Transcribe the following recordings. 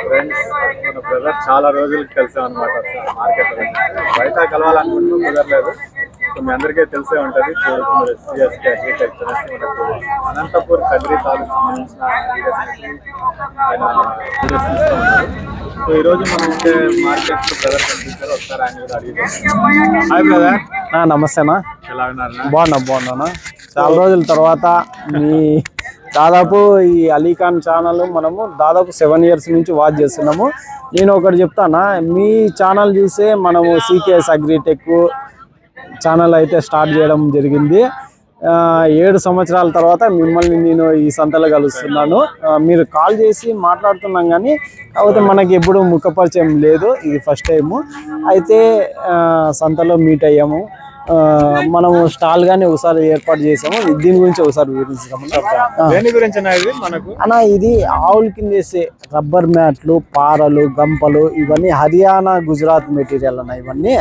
Friends మన brother చాలా రోజులకి కలిసాం అనమాట మార్కెట్ బయట కలవాలనుకుంటున్నాం కుదరలేదు. మీ అందరికీ తెలిసే ఉంటుంది అగ్రికల్చర్ మనకు అనంతపూర్ కదిరి తాలూకు సంబంధించిన ఆయన ఉన్నారు. సో ఈ రోజు మనం ఉండే మార్కెట్ బ్రదర్ కనిపించారు. ఒకసారి ఆయన కూడా హాయ్ బ్రదర్ నమస్తేనా ఎలా ఉన్నారు బాగున్నా బాగున్నానా చాలా రోజుల తర్వాత మీ దాదాపు ఈ అలీఖాన్ ఛానల్ మనము దాదాపు సెవెన్ ఇయర్స్ నుంచి వాచ్ చేస్తున్నాము. నేను ఒకటి చెప్తానా మీ ఛానల్ చూసే మనము సీకేఎస్ అగ్రిటెక్ ఛానల్ అయితే స్టార్ట్ చేయడం జరిగింది. ఏడు సంవత్సరాల తర్వాత మిమ్మల్ని నేను ఈ సంతలో కలుస్తున్నాను. మీరు కాల్ చేసి మాట్లాడుతున్నాం కానీ కాకపోతే మనకి ఎప్పుడు ముఖ పరిచయం లేదు ఇది ఫస్ట్ టైము అయితే సంతలో మీట్ అయ్యాము. మనము స్టాల్ గానీ ఒకసారి ఏర్పాటు చేసాము. దీని గురించి ఒకసారి వివరించాము దేని గురించి అన్న ఇది మనకు? అన్న ఇది ఆవుల కింద వేసే రబ్బర్ మ్యాట్లు పారలు గంపలు ఇవన్నీ హర్యానా గుజరాత్ మెటీరియల్ అన్న ఇవన్నీ.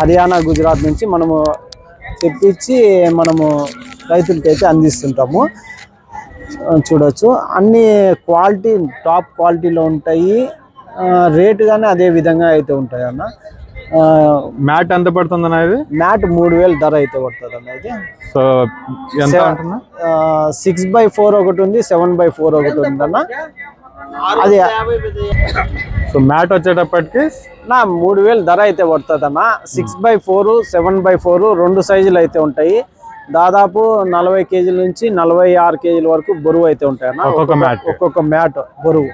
హర్యానా గుజరాత్ నుంచి మనము తెప్పించి మనము రైతులకి అయితే అందిస్తుంటాము చూడొచ్చు. అన్ని క్వాలిటీ టాప్ క్వాలిటీలో ఉంటాయి. రేటు కానీ అదే విధంగా అయితే ఉంటాయి అన్న. మ్యాట్ ఎంత పడుతుంది అన్న ఇది మ్యాట్ మూడు వేలు ధర అయితే పడుతుంది అన్న ఇది సో ఎంత సిక్స్ బై ఫోర్ ఒకటి ఉంది సెవెన్ బై ఫోర్ ఒకటి ఉంది అన్న అది సో మ్యాట్ వచ్చేటప్పటికి నా మూడు వేలు ధర అయితే పడుతుంది అన్న six by four seven by four రెండు సైజులు అయితే ఉంటాయి. దాదాపు నలభై కేజీల నుంచి నలభై ఆరు కేజీల వరకు బరువు అయితే ఉంటాయి ఒక్కొక్క మ్యాట్. ఒక్కొక్క మ్యాట్ బరువు.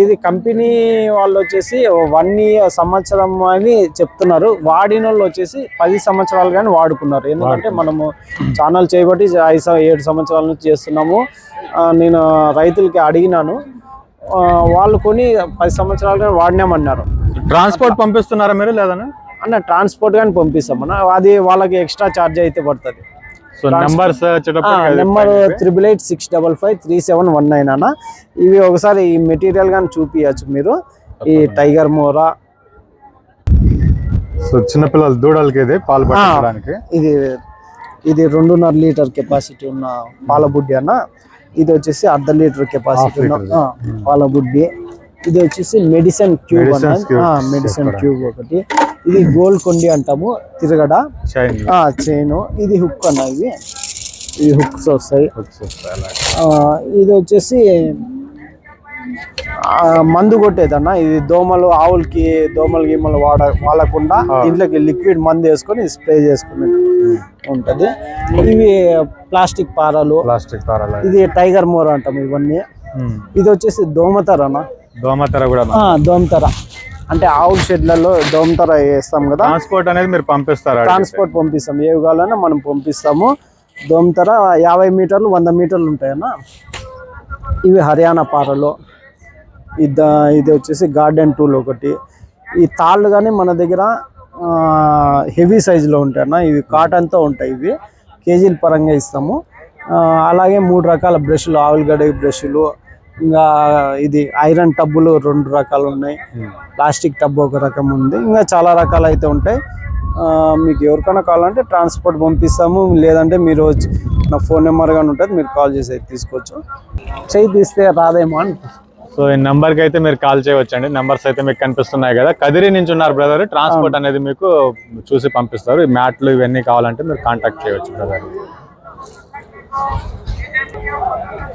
ఇది కంపెనీ వాళ్ళు వచ్చేసి వన్ ఇయర్ సంవత్సరం అని చెప్తున్నారు. వాడిన వాళ్ళు వచ్చేసి పది సంవత్సరాలు కానీ వాడుకున్నారు. ఎందుకంటే మనము ఛానల్ చేయబట్టి ఐదు ఏడు సంవత్సరాల నుంచి చేస్తున్నాము. నేను రైతులకి అడిగినాను. వాళ్ళు కొని పది సంవత్సరాలు కానీ వాడినామన్నారు. ట్రాన్స్పోర్ట్ పంపిస్తున్నారా మీరు లేదన్నా? అన్న ట్రాన్స్పోర్ట్ కానీ పంపిస్తామన్న అది వాళ్ళకి ఎక్స్ట్రా ఛార్జ్ అయితే పడుతుంది. సో నెంబర్స్ వచ్చేటప్పటికి number triple eight six double five three seven one nine అన్న. ఇవి ఒకసారి ఈ మెటీరియల్ కానీ చూపించచ్చు మీరు. ఈ టైగర్ మోరా. సో చిన్నపిల్లల దూడలకి ఇది పాలు పట్టడానికి ఇది ఇది రెండున్నర లీటర్ కెపాసిటీ ఉన్న పాల బుడ్డి అన్న. ఇది వచ్చేసి అర్ధ లీటర్ కెపాసిటీ ఉన్న ఆ, పాల బుడ్డి. ఇది వచ్చేసి మెడిసిన్ క్యూబ్ అన్న. మెడిసిన్ క్యూబ్ ఒకటి. ఇది గోల్డ్ కొండి అంటాము తిరగడ. చైన్ చైన్ ఇది హుక్ అన్న ఇవి హుక్స్ వస్తాయి. ఆ, ఇది వచ్చేసి మందు కొట్టేదన్న. ఇది దోమలు ఆవులకి దోమలు గీమలు వాడ వాడకుండా దీంట్లోకి లిక్విడ్ మందు వేసుకొని స్ప్రే చేసుకుని ఉంటది. ఇవి ప్లాస్టిక్ పారలు. ప్లాస్టిక్ తారాల ఇది టైగర్ మోర్ అంటాం ఇవన్నీ. ఇది వచ్చేసి దోమతర అన్న. దోమతెర కూడా దోమతర. అంటే ఆవుల షెడ్లలో దోమతర వేస్తాం కదా. ట్రాన్స్పోర్ట్ అనేది మీరు పంపిస్తారా ట్రాన్స్పోర్ట్ పంపిస్తాం. ఏ కావాలన్నా మనం పంపిస్తాము. దోమతర యాభై మీటర్లు వంద మీటర్లు ఉంటాయన్న. ఇవి హర్యానా పారలు. ఇది ఇది వచ్చేసి గార్డెన్ టూల్ ఒకటి. ఈ తాళ్ళు కానీ మన దగ్గర హెవీ సైజులో ఉంటాయన్న. ఇవి కాటన్తో ఉంటాయి ఇవి. కేజీల పరంగా ఇస్తాము. అలాగే మూడు రకాల బ్రష్లు ఆవులగడ్డ బ్రష్లు ఇంకా ఇది ఐరన్ టబ్బులు రెండు రకాలు ఉన్నాయి. ప్లాస్టిక్ టబ్ ఒక రకం ఉంది. ఇంకా చాలా రకాలు అయితే ఉంటాయి. మీకు ఎవరికైనా కావాలంటే ట్రాన్స్పోర్ట్ పంపిస్తాము. లేదంటే మీరు నా ఫోన్ నెంబర్ కానీ ఉంటుంది మీరు కాల్ చేసి అయితే తీసుకోవచ్చు. చేయి తీస్తే రాదేమో అని. సో ఈ నెంబర్కి అయితే మీరు కాల్ చేయవచ్చండి. నెంబర్స్ అయితే మీకు కనిపిస్తున్నాయి కదా. కదిరి నుంచి ఉన్నారు బ్రదర్. ట్రాన్స్పోర్ట్ అనేది మీకు చూసి పంపిస్తారు. ఈ మ్యాట్లు ఇవన్నీ కావాలంటే మీరు కాంటాక్ట్ చేయవచ్చు బ్రదర్.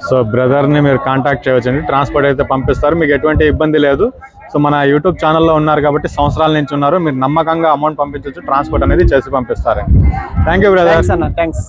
సో బ్రదర్ని మీరు కాంటాక్ట్ చేయవచ్చండి. ట్రాన్స్పోర్ట్ అయితే పంపిస్తారు. మీకు ఎటువంటి ఇబ్బంది లేదు. సో మన యూట్యూబ్ ఛానల్లో ఉన్నారు కాబట్టి సంవత్సరాల నుంచి ఉన్నారు. మీరు నమ్మకంగా అమౌంట్ పంపించవచ్చు ట్రాన్స్పోర్ట్ అనేది చేసి పంపిస్తారండి. Thank you brother. థ్యాంక్స్ అన్న. థ్యాంక్స్.